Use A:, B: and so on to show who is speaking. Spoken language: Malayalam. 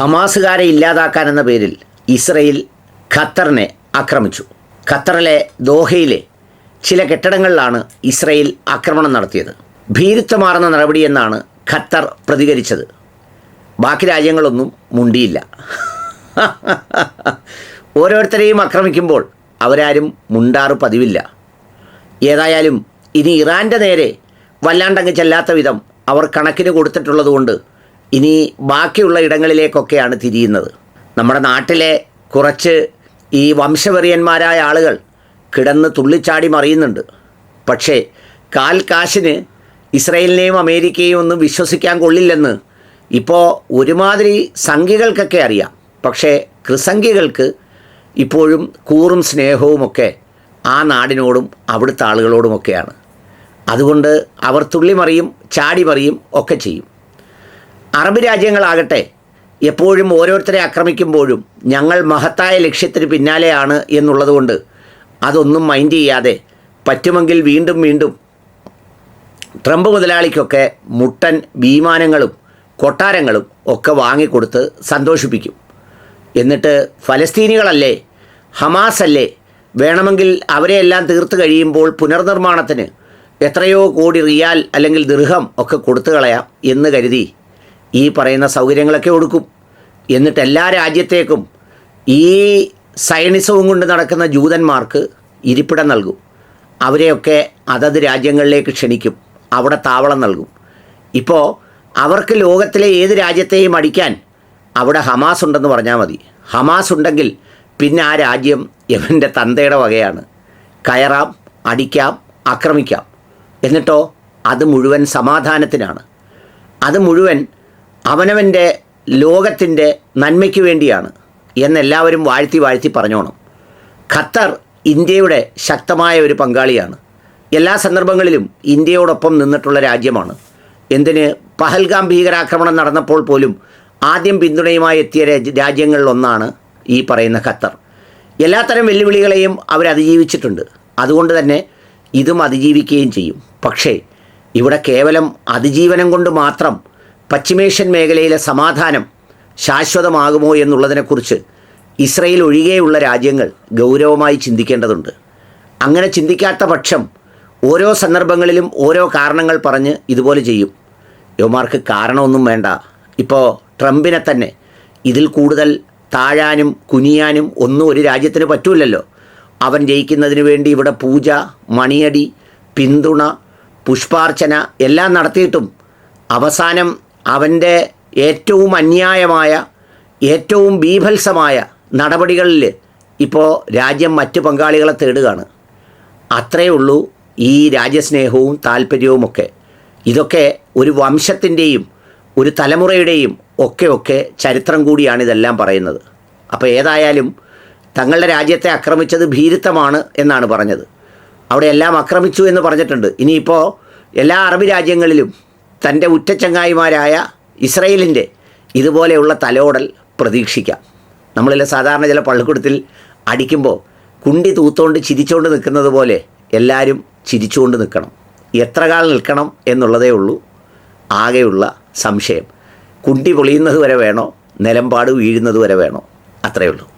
A: ഹമാസുകാരെ ഇല്ലാതാക്കാൻ എന്ന പേരിൽ ഇസ്രയേൽ ഖത്തറിനെ ആക്രമിച്ചു. ഖത്തറിലെ ദോഹയിലെ ചില കെട്ടിടങ്ങളിലാണ് ഇസ്രയേൽ ആക്രമണം നടത്തിയത്. ഭീരുത്വമാർന്ന നടപടിയെന്നാണ് ഖത്തർ പ്രതികരിച്ചത്. ബാക്കി രാജ്യങ്ങളൊന്നും മുണ്ടിയില്ല. ഓരോരുത്തരെയും ആക്രമിക്കുമ്പോൾ അവരാരും മുണ്ടാറ് പതിവില്ല. ഏതായാലും ഇനി ഇറാന്റെ നേരെ വല്ലാണ്ടങ്ങ് ചെല്ലാത്ത വിധം അവർ കണക്കിന് കൊടുത്തിട്ടുള്ളതുകൊണ്ട് ഇനി ബാക്കിയുള്ള ഇടങ്ങളിലേക്കൊക്കെയാണ് തിരിയുന്നത്. നമ്മുടെ നാട്ടിലെ കുറച്ച് ഈ വംശവെറിയന്മാരായ ആളുകൾ കിടന്ന് തുള്ളിച്ചാടി മറിയുന്നുണ്ട്. പക്ഷേ കാൽ കാശിന് ഇസ്രയേലിനെയും അമേരിക്കയും ഒന്നും വിശ്വസിക്കാൻ കൊള്ളില്ലെന്ന് ഇപ്പോൾ ഒരുമാതിരി സംഖ്യകൾക്കൊക്കെ അറിയാം. പക്ഷേ കൃസംഖ്യകൾക്ക് ഇപ്പോഴും കൂറും സ്നേഹവുമൊക്കെ ആ നാടിനോടും അവിടുത്തെ ആളുകളോടുമൊക്കെയാണ് അതുകൊണ്ട് അവർ തുള്ളി മറിയും ചാടി മറിയും ഒക്കെ ചെയ്യും. അറബ് രാജ്യങ്ങളാകട്ടെ എപ്പോഴും ഓരോരുത്തരെ ആക്രമിക്കുമ്പോഴും ഞങ്ങൾ മഹത്തായ ലക്ഷ്യത്തിന് പിന്നാലെയാണ് എന്നുള്ളതുകൊണ്ട് അതൊന്നും മൈൻഡ് ചെയ്യാതെ പറ്റുമെങ്കിൽ വീണ്ടും വീണ്ടും ട്രംപ് മുതലാളിക്കൊക്കെ മുട്ടൻ വിമാനങ്ങളും കൊട്ടാരങ്ങളും ഒക്കെ വാങ്ങിക്കൊടുത്ത് സന്തോഷിപ്പിക്കും. എന്നിട്ട് ഫലസ്തീനികളല്ലേ ഹമാസ് അല്ലേ വേണമെങ്കിൽ അവരെയെല്ലാം തീർത്ത് കഴിയുമ്പോൾ പുനർനിർമ്മാണത്തിന് എത്രയോ കോടി റിയാൽ അല്ലെങ്കിൽ ദൃഹം ഒക്കെ കൊടുത്തു കളയാം എന്ന് കരുതി ഈ പറയുന്ന സൗകര്യങ്ങളൊക്കെ കൊടുക്കും എന്നിട്ട് എല്ലാ രാജ്യത്തേക്കും ഈ സയനിസവും കൊണ്ട് നടക്കുന്ന ജൂതന്മാർക്ക് ഇരിപ്പിടം നൽകും. അവരെയൊക്കെ അതത് രാജ്യങ്ങളിലേക്ക് ക്ഷണിക്കും. അവിടെ താവളം നൽകും. ഇപ്പോൾ അവർക്ക് ലോകത്തിലെ ഏത് രാജ്യത്തെയും അടിക്കാൻ അവിടെ ഹമാസ് ഉണ്ടെന്ന് പറഞ്ഞാൽ മതി. ഹമാസ് ഉണ്ടെങ്കിൽ പിന്നെ ആ രാജ്യം യവന്റെ തന്തയുടെ വകയാണ്. കയറാം അടിക്കാം ആക്രമിക്കാം. എന്നിട്ടോ അത് മുഴുവൻ സമാധാനത്തിനാണ്. അത് മുഴുവൻ അവനവന്റെ ലോകത്തിന്റെ നന്മയ്ക്ക് വേണ്ടിയാണ് എന്നെല്ലാവരും വാഴ്ത്തി വാഴ്ത്തി പറഞ്ഞോണം. ഖത്തർ ഇന്ത്യയുടെ ശക്തമായ ഒരു പങ്കാളിയാണ്. എല്ലാ സന്ദർഭങ്ങളിലും ഇന്ത്യയോടൊപ്പം നിന്നിട്ടുള്ള രാജ്യമാണ്. എന്തിന് പഹൽഗാം ഭീകരാക്രമണം നടന്നപ്പോൾ പോലും ആദ്യം പിന്തുണയുമായി എത്തിയ രാജ്യ- രാജ്യങ്ങളിലൊന്നാണ് ഈ പറയുന്ന ഖത്തർ. എല്ലാത്തരം വെല്ലുവിളികളെയും അവർ അതിജീവിച്ചിട്ടുണ്ട്. അതുകൊണ്ട് തന്നെ ഇതും അതിജീവിക്കുകയും ചെയ്യും. പക്ഷേ ഇവിടെ കേവലം അതിജീവനം കൊണ്ട് മാത്രം പശ്ചിമേഷ്യൻ മേഖലയിലെ സമാധാനം ശാശ്വതമാകുമോ എന്നുള്ളതിനെക്കുറിച്ച് ഇസ്രയേൽ ഒഴികെയുള്ള രാജ്യങ്ങൾ ഗൗരവമായി ചിന്തിക്കേണ്ടതുണ്ട്. അങ്ങനെ ചിന്തിക്കാത്ത പക്ഷം ഓരോ സന്ദർഭങ്ങളിലും ഓരോ കാരണങ്ങൾ പറഞ്ഞ് ഇതുപോലെ ചെയ്യും. യുവമാർക്ക് കാരണമൊന്നും വേണ്ട. ഇപ്പോൾ ട്രംപിനെ തന്നെ ഇതിൽ കൂടുതൽ താഴാനും കുനിയാനും ഒന്നും ഒരു രാജ്യത്തിന് പറ്റൂലല്ലോ. അവൻ ജയിക്കുന്നതിന് വേണ്ടി ഇവിടെ പൂജ മണിയടി പിന്തുണ പുഷ്പാർച്ചന എല്ലാം നടത്തിയിട്ടും അവസാനം അവന്റെ ഏറ്റവും അന്യായമായ ഏറ്റവും ബീഭത്സമായ നടപടികളിൽ ഇപ്പോൾ രാജ്യം മറ്റ് പങ്കാളികളെ തേടുകയാണ്. അത്രയേ ഉള്ളൂ ഈ രാജ്യസ്നേഹവും താല്പര്യവുമൊക്കെ. ഇതൊക്കെ ഒരു വംശത്തിന്റെയും ഒരു തലമുറയുടെയും ഒക്കെ ഒക്കെ ചരിത്രം കൂടിയാണ് ഇതെല്ലാം പറയുന്നത്. അപ്പോൾ ഏതായാലും തങ്ങളുടെ രാജ്യത്തെ ആക്രമിച്ചത് ഭീരുത്വമാണ് എന്നാണ് പറഞ്ഞത്. അവിടെ എല്ലാം ആക്രമിച്ചു എന്ന് പറഞ്ഞിട്ടുണ്ട്. ഇനിയിപ്പോൾ എല്ലാ അറബ് രാജ്യങ്ങളിലും തന്റെ ഉറ്റച്ചങ്ങായിമാരായ ഇസ്രയേലിന്റെ ഇതുപോലെയുള്ള തലോടൽ പ്രതീക്ഷിക്കാം. നമ്മളിലെ സാധാരണ ചില പള്ളിക്കൂടത്തിൽ അടിക്കുമ്പോൾ കുണ്ടി തൂത്തോണ്ട് ചിരിച്ചുകൊണ്ട് നിൽക്കുന്നത് പോലെ എല്ലാവരും ചിരിച്ചുകൊണ്ട് നിൽക്കണം. എത്ര കാലം നിൽക്കണം എന്നുള്ളതേ ഉള്ളൂ. ആകെയുള്ള സംശയം. കുണ്ടി പൊളിയുന്നത് വരെ വേണോ? നിലമ്പാട് വീഴുന്നത് വരെ വേണോ? അത്രയേ ഉള്ളൂ.